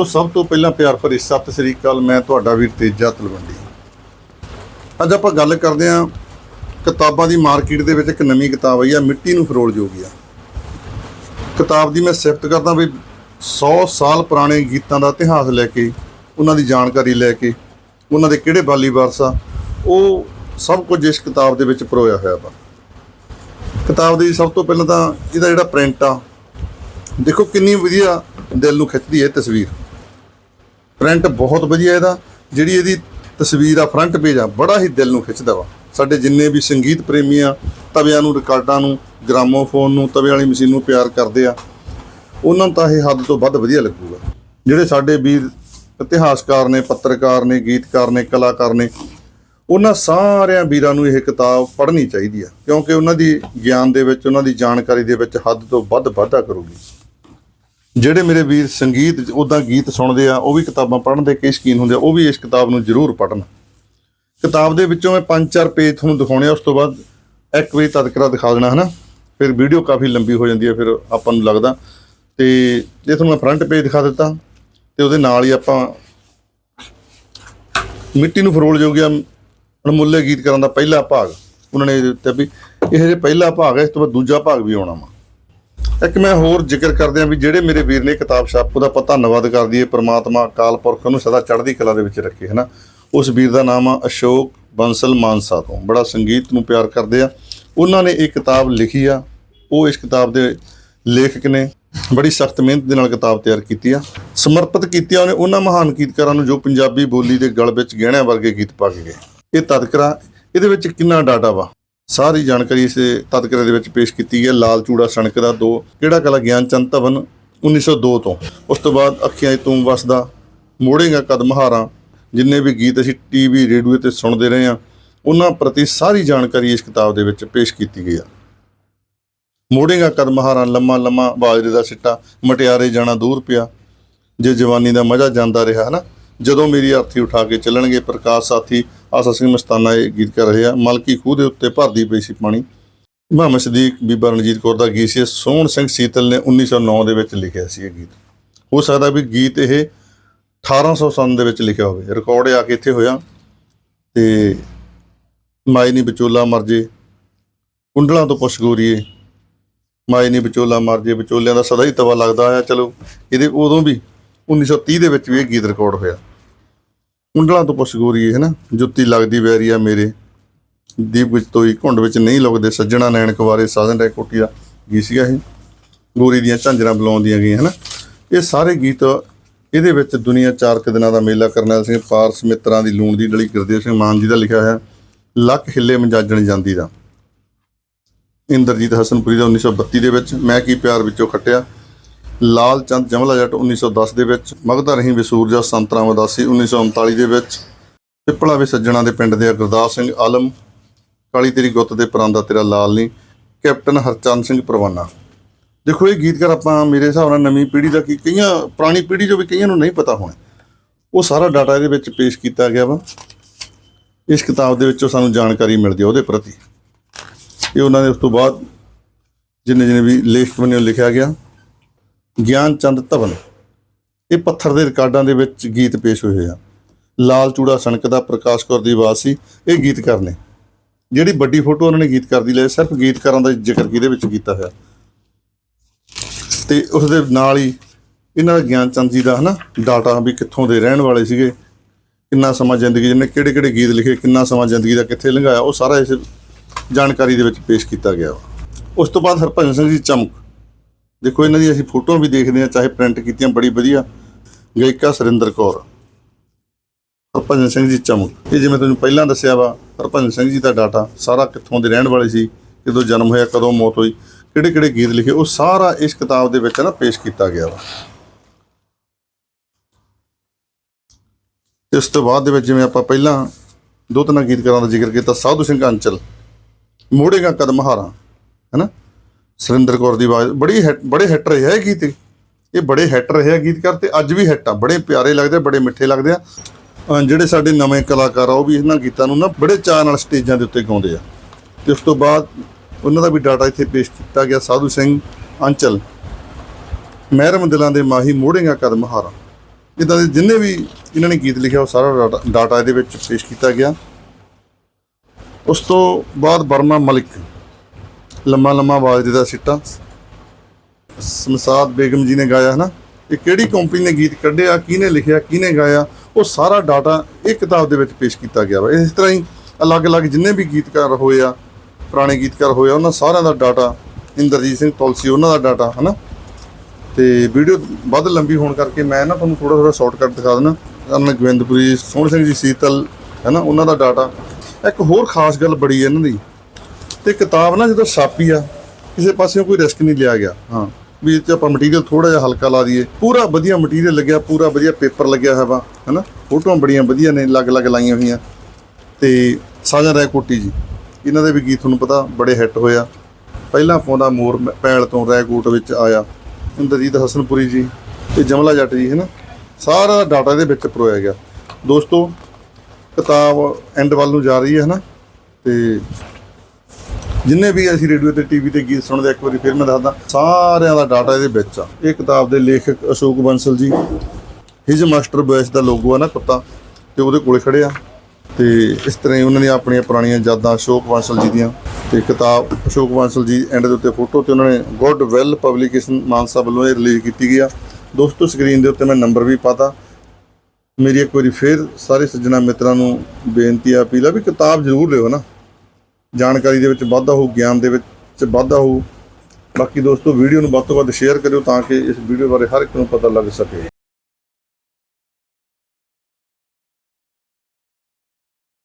ਦੋਸਤੋ ਸਭ ਤੋਂ ਪਹਿਲਾਂ ਪਿਆਰ ਭਰੀ ਸਤਿ ਸ੍ਰੀ ਅਕਾਲ, ਮੈਂ ਤੁਹਾਡਾ ਵੀਰ ਤੇਜਾ ਤਲਵੰਡੀ। ਅੱਜ ਆਪਾਂ ਗੱਲ ਕਰਦੇ ਹਾਂ ਕਿਤਾਬਾਂ ਦੀ ਮਾਰਕੀਟ ਦੇ ਵਿੱਚ ਇੱਕ ਨਵੀਂ ਕਿਤਾਬ ਆਈ ਆ, ਮਿੱਟੀ ਨੂੰ ਫਰੋਲ ਜੋਗੀ ਆ। ਕਿਤਾਬ ਦੀ ਮੈਂ ਸਿਫਤ ਕਰਦਾ ਵੀ 100 ਸਾਲ ਪੁਰਾਣੇ ਗੀਤਾਂ ਦਾ ਇਤਿਹਾਸ ਲੈ ਕੇ, ਉਹਨਾਂ ਦੀ ਜਾਣਕਾਰੀ ਲੈ ਕੇ, ਉਹਨਾਂ ਦੇ ਕਿਹੜੇ ਬਾਲੀ ਵਾਰਸ ਆ, ਉਹ ਸਭ ਕੁਝ ਇਸ ਕਿਤਾਬ ਦੇ ਵਿੱਚ ਪਰੋਇਆ ਹੋਇਆ ਵਾ। ਕਿਤਾਬ ਦੀ ਸਭ ਤੋਂ ਪਹਿਲਾਂ ਤਾਂ ਇਹਦਾ ਜਿਹੜਾ ਪ੍ਰਿੰਟ ਆ, ਦੇਖੋ ਕਿੰਨੀ ਵਧੀਆ ਦਿਲ ਨੂੰ ਖਿੱਚਦੀ ਹੈ ਤਸਵੀਰ। ਪ੍ਰਿੰਟ ਬਹੁਤ ਵਧੀਆ ਇਹਦਾ। ਜਿਹੜੀ ਇਹਦੀ ਤਸਵੀਰ ਆ ਫਰੰਟ ਪੇਜ ਆ, ਬੜਾ ਹੀ ਦਿਲ ਨੂੰ ਖਿੱਚਦਾ ਵਾ। ਸਾਡੇ ਜਿੰਨੇ ਵੀ ਸੰਗੀਤ ਪ੍ਰੇਮੀ ਆ, ਤਵਿਆਂ ਨੂੰ, ਰਿਕਾਰਡਾਂ ਨੂੰ, ਗ੍ਰਾਮੋਫੋਨ ਨੂੰ ਤਵੇ ਵਾਲੀ ਮਸ਼ੀਨ ਨੂੰ ਪਿਆਰ ਕਰਦੇ ਆ, ਉਹਨਾਂ ਨੂੰ ਤਾਂ ਇਹ ਹੱਦ ਤੋਂ ਵੱਧ ਵਧੀਆ ਲੱਗੂਗਾ। ਜਿਹੜੇ ਸਾਡੇ ਵੀਰ ਇਤਿਹਾਸਕਾਰ ਨੇ, ਪੱਤਰਕਾਰ ਨੇ, ਗੀਤਕਾਰ ਨੇ, ਕਲਾਕਾਰ ਨੇ, ਉਹਨਾਂ ਸਾਰਿਆਂ ਵੀਰਾਂ ਨੂੰ ਇਹ ਕਿਤਾਬ ਪੜ੍ਹਨੀ ਚਾਹੀਦੀ ਆ, ਕਿਉਂਕਿ ਉਹਨਾਂ ਦੀ ਗਿਆਨ ਦੇ ਵਿੱਚ, ਉਹਨਾਂ ਦੀ ਜਾਣਕਾਰੀ ਦੇ ਵਿੱਚ ਹੱਦ ਤੋਂ ਵੱਧ ਵਾਧਾ ਕਰੂਗੀ। ਜਿਹੜੇ ਮੇਰੇ ਵੀਰ ਸੰਗੀਤ ਉਦਾਂ ਗੀਤ ਸੁਣਦੇ ਆ, ਉਹ ਵੀ ਕਿਤਾਬਾਂ ਪੜ੍ਹਨ ਦੇ ਕਈ ਸ਼ਕੀਨ ਹੁੰਦੇ ਆ, ਉਹ ਵੀ ਇਸ ਕਿਤਾਬ ਨੂੰ ਜ਼ਰੂਰ ਪੜ੍ਹਨ। ਕਿਤਾਬ ਦੇ ਵਿੱਚੋਂ ਮੈਂ ਪੰਜ ਚਾਰ ਪੇਜ ਤੁਹਾਨੂੰ ਦਿਖਾਉਣੇ ਆ, ਉਸ ਤੋਂ ਬਾਅਦ ਇੱਕ ਵਾਰੀ ਤਦਕਰਾ ਦਿਖਾ ਦੇਣਾ, ਹਨਾ? ਫਿਰ ਵੀਡੀਓ ਕਾਫੀ ਲੰਬੀ ਹੋ ਜਾਂਦੀ ਹੈ ਫਿਰ ਆਪਾਂ ਨੂੰ ਲੱਗਦਾ। ਤੇ ਜੇ ਤੁਹਾਨੂੰ ਮੈਂ ਫਰੰਟ ਪੇਜ ਦਿਖਾ ਦਿੱਤਾ, ਤੇ ਉਹਦੇ ਨਾਲ ਹੀ ਆਪਾਂ ਮਿੱਟੀ ਨੂੰ ਫਰੋਲ ਜੋ ਗਿਆ ਅਣਮੁੱਲੇ ਗੀਤ ਕਰਨ ਦਾ ਪਹਿਲਾ ਭਾਗ। ਉਹਨਾਂ ਨੇ ਦਿੱਤਾ ਵੀ ਇਹ ਜੇ ਪਹਿਲਾ ਭਾਗ ਹੈ ਇਸ ਤੋਂ ਬਾਅਦ ਦੂਜਾ ਭਾਗ ਵੀ ਆਉਣਾ ਵਾ। ਇੱਕ ਮੈਂ ਹੋਰ ਜ਼ਿਕਰ ਕਰਦੇ ਆ ਵੀ ਜਿਹੜੇ ਮੇਰੇ ਵੀਰ ਨੇ ਕਿਤਾਬ ਛਾਪ ਉਹਦਾ ਆਪਾਂ ਧੰਨਵਾਦ ਕਰਦੀ ਹੈ ਪ੍ਰਮਾਤਮਾ ਅਕਾਲ ਪੁਰਖ ਨੂੰ ਸਦਾ ਚੜ੍ਹਦੀ ਕਲਾ ਦੇ ਵਿੱਚ ਰੱਖੇ, ਹਨਾ? ਉਸ ਵੀਰ ਦਾ ਨਾਮ ਆ ਅਸ਼ੋਕ ਬੰਸਲ ਮਾਨਸਾ ਤੋਂ। ਬੜਾ ਸੰਗੀਤ ਨੂੰ ਪਿਆਰ ਕਰਦੇ ਆ। ਉਹਨਾਂ ਨੇ ਇਹ ਕਿਤਾਬ ਲਿਖੀ ਆ। ਉਹ ਇਸ ਕਿਤਾਬ ਦੇ ਲੇਖਕ ਨੇ। ਬੜੀ ਸਖਤ ਮਿਹਨਤ ਦੇ ਨਾਲ ਕਿਤਾਬ ਤਿਆਰ ਕੀਤੀ ਆ। ਸਮਰਪਿਤ ਕੀਤੀ ਆ ਉਹਨੇ ਉਹਨਾਂ ਮਹਾਨ ਗੀਤਕਾਰਾਂ ਨੂੰ ਜੋ ਪੰਜਾਬੀ ਬੋਲੀ ਦੇ ਗਲ ਵਿੱਚ ਗਹਿਣਿਆਂ ਵਰਗੇ ਗੀਤ ਪਾ ਕੇ ਗਏ। ਇਹ ਤਦਕਰਾ ਇਹਦੇ ਵਿੱਚ ਕਿੰਨਾ ਡਾਟਾ ਵਾ? ਸਾਰੀ ਜਾਣਕਾਰੀ ਇਸ ਤذਕਰੇ ਦੇ ਵਿੱਚ ਪੇਸ਼ ਕੀਤੀ ਹੈ। ਲਾਲ ਚੂੜਾ ਸਣਕ ਦਾ ਦੋ, ਕਿਹੜਾ ਕਲਾ ਗਿਆਨ ਚੰਦ ਧਵਨ 1902 ਤੋਂ। ਉਸ ਤੋਂ ਬਾਅਦ ਅੱਖੀਆਂ 'ਚ ਤੂੰ ਵਸਦਾ, ਮੋੜੇਗਾ ਕਦਮ ਹਾਰਾਂ। ਜਿੰਨੇ ਵੀ ਗੀਤ ਅਸੀਂ ਟੀਵੀ, ਰੇਡੀਓ ਤੇ ਸੁਣਦੇ ਰਹੇ ਆ ਉਹਨਾਂ ਪ੍ਰਤੀ ਸਾਰੀ ਜਾਣਕਾਰੀ ਇਸ ਕਿਤਾਬ ਦੇ ਵਿੱਚ ਪੇਸ਼ ਕੀਤੀ ਗਈ ਆ। ਮੋੜੇਗਾ ਕਦਮ ਹਾਰਾਂ, ਲੰਮਾ ਲੰਮਾ ਬਾਜਰੇ ਦਾ ਸਿੱਟਾ, ਮਟਿਆਰੇ ਜਾਣਾ ਦੂਰ ਪਿਆ। ਜੇ ਜਵਾਨੀ ਦਾ ਮਜ਼ਾ ਜਾਂਦਾ ਰਿਹਾ, ਹਨਾ? ਜਦੋਂ ਮੇਰੀ ਅਰਥੀ ਉਠਾ ਕੇ ਚੱਲਣਗੇ ਪ੍ਰਕਾਸ਼ ਸਾਥੀ ਆਸਾ ਸਿੰਘ ਮਸਤਾਨਾ ਇਹ ਗੀਤ ਕਰ ਰਹੇ। ਆ ਮਲਕੀ ਖੂਹ ਦੇ ਉੱਤੇ ਭਰਦੀ ਪਈ ਸੀ ਪਾਣੀ। ਮੁਹੰਮਦ ਸਦੀਕ ਬੀਬਾ ਰਣਜੀਤ ਕੌਰ ਦਾ ਗੀਤ ਸੀ। ਸੋਹਣ ਸਿੰਘ ਸੀਤਲ ਨੇ 1909 ਦੇ ਵਿੱਚ ਲਿਖਿਆ ਸੀ ਇਹ ਗੀਤ। ਹੋ ਸਕਦਾ ਵੀ ਗੀਤ ਇਹ 1800 ਸੰਨ ਦੇ ਵਿੱਚ ਲਿਖਿਆ ਹੋਵੇ। ਰਿਕਾਰਡ ਆ ਕੇ ਇੱਥੇ ਹੋਇਆ। ਤੇ ਮਾਈ ਨੀ ਵਿਚੋਲਾ ਮਰ ਜੇ ਕੁੰਡਲਾਂ ਤੋਂ ਪੁੱਛ ਗੋਰੀਏ। ਮਾਈ ਨੀ ਵਿਚੋਲਾ ਮਰ ਜੇ ਵਿਚੋਲਿਆਂ ਦਾ ਸਦਾ ਹੀ ਤਵਾ ਲੱਗਦਾ ਆ ਚਲੋ, ਇਹਦੇ ਉਦੋਂ ਵੀ 1930 ਦੇ ਵਿੱਚ ਵੀ ਇਹ ਗੀਤ ਰਿਕਾਰਡ ਹੋਇਆ। ਕੁੰਡਲਾਂ ਤੋਂ ਪੁੱਛ ਗੋਰੀਏ, ਹੈ ਨਾ? ਜੁੱਤੀ ਲੱਗਦੀ ਵੈਰੀਆ ਮੇਰੇ। ਦੀਪ ਵਿੱਚ ਤੋਈ ਘੁੰਡ ਵਿੱਚ ਨਹੀਂ ਲੁਕਦੇ। ਸੱਜਣਾ ਨੈਣ ਕੁਵਾਰੇ ਸਾਧਨ ਰਹਿ ਕੋਟੀ ਦਾ ਗੀਤ ਸੀਗਾ ਇਹ? ਗੋਰੀ ਦੀਆਂ ਝਾਂਜਰਾਂ ਬੁਲਾਉਂਦੀਆਂ ਗਈਆਂ, ਹੈ ਨਾ? ਇਹ ਸਾਰੇ ਗੀਤ ਇਹਦੇ ਵਿੱਚ ਦੁਨੀਆ ਚਾਰ ਕੁ ਦਿਨਾਂ ਦਾ ਮੇਲਾ ਕਰਨੈਲ ਸਿੰਘ ਪਾਰਸ ਮਿੱਤਰਾਂ ਦੀ ਲੂਣ ਦੀ ਡਲੀ ਗੁਰਦੇਵ ਸਿੰਘ, ਮਾਨ ਜੀ ਦਾ ਲਿਖਿਆ ਹੋਇਆ, ਲੱਕ ਹਿੱਲੇ ਮਜਾਜਣ ਜਾਂਦੀ ਦਾ। ਇੰਦਰਜੀਤ ਹਸਨਪੁਰੀ ਦਾ 1932 ਦੇ ਵਿੱਚ, ਮੈਂ ਕੀ ਪਿਆਰ ਵਿੱਚੋਂ ਖੱਟਿਆ? ਲਾਲ ਚੰਦ ਜਮਲਾ ਜੱਟ 1910 ਦੇ ਵਿੱਚ, ਮਗਧਾ ਰਹੀ ਵਿਸੂਰਜਾ ਸੰਤਰਾ ਉਦਾਸੀ 1939 ਦੇ ਵਿੱਚ, ਪਿੱਪਲਾ ਵੇ ਸੱਜਣਾ ਦੇ ਪਿੰਡ ਦੇ ਗੁਰਦਾਸ ਸਿੰਘ ਆਲਮ, ਕਾਲੀ ਤੇਰੀ ਗੁੱਤ ਦੇ ਪਰਾਂਦਾ ਤੇਰਾ ਲਾਲ ਨਹੀਂ ਕੈਪਟਨ ਹਰਚੰਦ ਸਿੰਘ ਪਰਵਾਨਾ। ਦੇਖੋ, ਇਹ ਗੀਤਕਾਰ ਆਪਾਂ ਮੇਰੇ ਹਿਸਾਬ ਨਾਲ ਨਵੀਂ ਪੀੜ੍ਹੀ ਦਾ ਕੀ, ਕਈਆਂ, ਪੁਰਾਣੀ ਪੀੜ੍ਹੀ ਜੋ ਵੀ ਕਈਆਂ ਨੂੰ ਨਹੀਂ ਪਤਾ ਹੋਣਾ। ਉਹ ਸਾਰਾ ਡਾਟਾ ਇਹਦੇ ਵਿੱਚ ਪੇਸ਼ ਕੀਤਾ ਗਿਆ ਵਾ। ਇਸ ਕਿਤਾਬ ਦੇ ਵਿੱਚੋਂ ਸਾਨੂੰ ਜਾਣਕਾਰੀ ਮਿਲਦੀ ਹੈ ਉਹਦੇ ਪ੍ਰਤੀ। ਇਹ ਉਹਨਾਂ ਦੇ ਉਸ ਤੋਂ ਬਾਅਦ ਜਿੰਨੇ ਜਿੰਨੇ ਵੀ ਲੇਖਕ ਬਣੇ ਲਿਖਿਆ ਗਿਆ। ਗਿਆਨ ਚੰਦ ਧਵਨ। ਇਹ ਪੱਥਰ ਦੇ ਰਿਕਾਰਡਾਂ ਦੇ ਵਿੱਚ ਗੀਤ ਪੇਸ਼ ਹੋਏ ਆ। ਲਾਲ ਚੂੜਾ ਸਣਕ ਦਾ ਪ੍ਰਕਾਸ਼ ਕੌਰ ਦੀ ਆਵਾਜ਼ ਸੀ, ਇਹ ਗੀਤਕਾਰ ਨੇ। ਜਿਹੜੀ ਵੱਡੀ ਫੋਟੋ ਉਹਨਾਂ ਨੇ ਗੀਤਕਾਰ ਦੀ ਲਈ, ਸਿਰਫ ਗੀਤਕਾਰਾਂ ਦਾ ਜ਼ਿਕਰ ਕਿਹਦੇ ਵਿੱਚ ਕੀਤਾ ਹੋਇਆ? ਤੇ ਉਸ ਦੇ ਨਾਲ ਹੀ ਇਹਨਾਂ ਦਾ ਗਿਆਨ ਚੰਦ ਜੀ ਦਾ ਹਨਾ, ਡਾਟਾ ਵੀ ਕਿੱਥੋਂ ਦੇ ਰਹਿਣ ਵਾਲੇ ਸੀਗੇ, ਕਿੰਨਾ ਸਮਾਂ ਜ਼ਿੰਦਗੀ ਜਿਹਨੇ ਕਿਹੜੇ ਕਿਹੜੇ ਗੀਤ ਲਿਖੇ, ਕਿੰਨਾ ਸਮਾਂ ਜ਼ਿੰਦਗੀ ਦਾ ਕਿੱਥੇ ਲੰਘਾਇਆ, ਉਹ ਸਾਰਾ ਇਸ ਜਾਣਕਾਰੀ ਦੇ ਵਿੱਚ ਪੇਸ਼ ਕੀਤਾ ਗਿਆ ਵਾ। ਉਸ ਤੋਂ ਬਾਅਦ ਹਰਭਜਨ ਸਿੰਘ ਜੀ ਚਮਕ। ਦੇਖੋ ਇਹਨਾਂ ਦੀ ਅਸੀਂ ਫੋਟੋਆਂ ਵੀ ਦੇਖਦੇ ਹਾਂ, ਚਾਹੇ ਪ੍ਰਿੰਟ ਕੀਤੀਆਂ, ਬੜੀ ਵਧੀਆ। ਗਾਇਕਾ ਸੁਰਿੰਦਰ ਕੌਰ। ਹਰਭਜਨ ਸਿੰਘ ਜੀ ਚਮਕ। ਇਹ ਜਿਵੇਂ ਤੁਹਾਨੂੰ ਪਹਿਲਾਂ ਦੱਸਿਆ ਵਾ, ਹਰਭਜਨ ਸਿੰਘ ਜੀ ਦਾ ਡਾਟਾ ਸਾਰਾ ਕਿੱਥੋਂ ਦੇ ਰਹਿਣ ਵਾਲੇ ਸੀ ਕਦੋਂ ਜਨਮ ਹੋਇਆ, ਕਦੋਂ ਮੌਤ ਹੋਈ ਕਿਹੜੇ ਕਿਹੜੇ ਗੀਤ ਲਿਖੇ, ਉਹ ਸਾਰਾ ਇਸ ਕਿਤਾਬ ਦੇ ਵਿੱਚ ਨਾ ਪੇਸ਼ ਕੀਤਾ ਗਿਆ ਵਾ। ਇਸ ਤੋਂ ਬਾਅਦ ਦੇ ਵਿੱਚ ਜਿਵੇਂ ਆਪਾਂ ਪਹਿਲਾਂ ਦੋ ਤਿੰਨ ਗੀਤਕਾਰਾਂ ਦਾ ਜ਼ਿਕਰ ਕੀਤਾ, ਸਾਧੂ ਸਿੰਘ ਅੰਚਲ, ਮੋੜੇਗਾ ਕਦਮ ਹਾਰਾਂ, ਹੈਨਾ? ਸੁਰਿੰਦਰ ਕੌਰ ਦੀ ਆਵਾਜ਼ ਬੜੀ ਹਿੱਟ- ਬੜੇ ਹਿੱਟ ਰਹੇ ਆ ਇਹ ਗੀਤ ਇਹ। ਬੜੇ ਹਿੱਟ ਰਹੇ ਆ ਗੀਤਕਾਰ ਤੇ ਅੱਜ ਵੀ ਹਿੱਟ ਆ। ਬੜੇ ਪਿਆਰੇ ਲੱਗਦੇ ਆ, ਬੜੇ ਮਿੱਠੇ ਲੱਗਦੇ ਆ। ਅਹ ਜਿਹੜੇ ਸਾਡੇ ਨਵੇਂ ਕਲਾਕਾਰ ਆ ਉਹ ਵੀ ਇਹਨਾਂ ਗੀਤਾਂ ਨੂੰ ਨਾ ਬੜੇ ਚਾਅ ਨਾਲ ਸਟੇਜਾਂ ਦੇ ਉੱਤੇ ਗਾਉਂਦੇ ਆ। ਤੇ ਉਸ ਤੋਂ ਬਾਅਦ ਉਹਨਾਂ ਦਾ ਵੀ ਡਾਟਾ ਇੱਥੇ ਪੇਸ਼ ਕੀਤਾ ਗਿਆ ਸਾਧੂ ਸਿੰਘ ਅੰਚਲ। ਮਹਿਰਮ ਦਿਲਾਂ ਦੇ ਮਾਹੀ ਮੋੜੇਗਾ ਕਦਮ ਹਾਰਾਂ। ਇਦਾਂ ਦੇ ਜਿੰਨੇ ਵੀ ਇਹਨਾਂ ਨੇ ਗੀਤ ਲਿਖਿਆ ਉਹ ਸਾਰਾ ਡਾਟਾ- ਡਾਟਾ ਇਹਦੇ ਵਿੱਚ ਪੇਸ਼ ਕੀਤਾ ਗਿਆ। ਉਸ ਤੋਂ ਬਾਅਦ ਵਰਮਾ ਮਲਿਕ। ਲੰਮਾ ਲੰਮਾ ਆਵਾਜ਼ ਦੇ ਸਿੱਟਾ। ਸਮਸਾਦ ਬੇਗਮ ਜੀ ਨੇ ਗਾਇਆ ਹੈ ਨਾ ਇਹ ਕਿਹੜੀ ਕੰਪਨੀ ਨੇ ਗੀਤ ਕੱਢਿਆ ਕਿਹਨੇ ਲਿਖਿਆ, ਕਿਹਨੇ ਗਾਇਆ? ਉਹ ਸਾਰਾ ਡਾਟਾ ਇਹ ਕਿਤਾਬ ਦੇ ਵਿੱਚ ਪੇਸ਼ ਕੀਤਾ ਗਿਆ ਵਾ। ਇਸ ਤਰ੍ਹਾਂ ਹੀ ਅਲੱਗ-ਅਲੱਗ ਜਿੰਨੇ ਵੀ ਗੀਤਕਾਰ ਹੋਏ ਆ, ਪੁਰਾਣੇ ਗੀਤਕਾਰ ਹੋਏ ਆ, ਉਹਨਾਂ ਸਾਰਿਆਂ ਦਾ ਡਾਟਾ ਇੰਦਰਜੀਤ ਸਿੰਘ ਤੁਲਸੀ, ਉਹਨਾਂ ਦਾ ਡਾਟਾ ਹਨਾ? ਤੇ ਵੀਡੀਓ ਵੱਧ ਲੰਬੀ ਹੋਣ ਕਰਕੇ ਮੈਂ ਨਾ ਤੁਹਾਨੂੰ ਥੋੜਾ ਥੋੜਾ ਸ਼ਾਰਟਕਟ ਦਿਖਾ ਦਿੰਦਾ। ਅਰਨ ਗੋਬਿੰਦਪੁਰੀ, ਸੋਹਣ ਸਿੰਘ ਜੀ, ਸੀਤਲ, ਹੈਨਾ? ਉਹਨਾਂ ਦਾ ਡਾਟਾ ਇੱਕ ਹੋਰ ਖਾਸ ਗੱਲ ਬੜੀ ਹੈ ਇਹਨਾਂ ਦੀ। ਤੇ ਕਿਤਾਬ ਨਾ ਜਦੋਂ ਛਾਪੀ ਆ, ਕਿਸੇ ਪਾਸਿਓਂ ਕੋਈ ਰਿਸਕ ਨਹੀਂ ਲਿਆ ਗਿਆ। ਹਾਂ, ਵੀ ਇਹ 'ਚ ਆਪਾਂ ਮਟੀਰੀਅਲ ਥੋੜਾ ਜਿਹਾ ਹਲਕਾ ਲਾ ਦਈਏ, ਪੂਰਾ ਵਧੀਆ ਮਟੀਰੀਅਲ ਲੱਗਿਆ, ਪੂਰਾ ਵਧੀਆ ਪੇਪਰ ਲੱਗਿਆ ਹੋਇਆ ਵਾ, ਹੈਨਾ? ਫੋਟੋਆਂ ਬੜੀਆਂ ਵਧੀਆ ਨੇ, ਅਲੱਗ-ਅਲੱਗ ਲਾਈਆਂ ਹੋਈਆਂ। ਤੇ ਸਾਜਨ ਰਾਏ ਕੋਟੀ ਜੀ, ਇਹਨਾਂ ਦੇ ਵੀ ਗੀਤ ਤੁਹਾਨੂੰ ਪਤਾ ਬੜੇ ਹਿੱਟ ਹੋਇਆ ਪਹਿਲਾਂ ਪਾਉਂਦਾ ਮੋਰ ਮ- ਪੈਲ ਤੋਂ ਰੈਕੋਟ ਵਿੱਚ ਆਇਆ, ਇੰਦਰਜੀਤ ਹਸਨਪੁਰੀ ਜੀ ਤੇ ਜਮਲਾ ਜੱਟ ਜੀ, ਹੈਨਾ? ਸਾਰਾ ਡਾਟਾ ਇਹਦੇ ਵਿੱਚ ਪਰੋਇਆ ਗਿਆ। ਦੋਸਤੋ, ਕਿਤਾਬ ਐਂਡ ਵੱਲ ਨੂੰ ਜਾ ਰਹੀ ਹੈ, ਹਨਾ? ਤੇ ਜਿੰਨੇ ਵੀ ਅਸੀਂ ਰੇਡੀਓ ਤੇ ਟੀਵੀ ਤੇ ਗੀਤ ਸੁਣਦੇ ਇੱਕ ਵਾਰੀ ਫਿਰ ਮੈਂ ਦੱਸਦਾ, ਸਾਰਿਆਂ ਦਾ ਡਾਟਾ ਇਹਦੇ ਵਿੱਚ ਆ। ਇਹ ਕਿਤਾਬ ਦੇ ਲੇਖਕ Ashok Bansal ji his master voice ਦਾ ਲੋਗੋ ਆ ਨਾ ਕੁੱਤਾ, ਤੇ ਉਹਦੇ ਕੋਲੇ ਖੜੇ ਆ। ਤੇ ਇਸ ਤਰ੍ਹਾਂ ਹੀ ਉਹਨਾਂ ਦੀਆਂ ਆਪਣੀਆਂ ਪੁਰਾਣੀਆਂ ਯਾਦਾਂ ਅਸ਼ੋਕ ਬੰਸਲ ਜੀ ਦੀਆਂ। ਤੇ ਕਿਤਾਬ ਅਸ਼ੋਕ ਬੰਸਲ ਜੀ ਐਂਡ ਦੇ ਉੱਤੇ ਫੋਟੋ ਤੇ ਉਹਨਾਂ ਨੇ ਗੁੱਡ ਵੈਲ ਪਬਲੀਕੇਸ਼ਨ ਮਾਨਸਾ ਵੱਲੋਂ ਇਹ ਰਿਲੀਜ਼ ਕੀਤੀ ਗਈ ਆ। ਦੋਸਤੋ ਸਕਰੀਨ ਦੇ ਉੱਤੇ ਮੈਂ ਨੰਬਰ ਵੀ ਪਾਤਾ। ਮੇਰੀ ਇੱਕ ਵਾਰੀ ਫੇਰ ਸਾਰੇ ਸੱਜਣਾ ਮਿੱਤਰਾਂ ਨੂੰ ਬੇਨਤੀ ਆ, ਅਪੀਲ ਆ ਵੀ ਕਿਤਾਬ ਜ਼ਰੂਰ ਲਿਓ ਨਾ। ਜਾਣਕਾਰੀ ਦੇ ਵਿੱਚ ਵਾਧਾ ਹੋਊ, ਗਿਆਨ ਦੇ ਵਿੱਚ ਵਾਧਾ ਹੋਊ। ਬਾਕੀ ਦੋਸਤੋ, ਵੀਡੀਓ ਨੂੰ ਵੱਧ ਤੋਂ ਵੱਧ ਸ਼ੇਅਰ ਕਰਿਓ ਤਾਂ ਕਿ ਇਸ ਵੀਡੀਓ ਬਾਰੇ ਹਰ ਇੱਕ ਨੂੰ ਪਤਾ ਲੱਗ ਸਕੇ।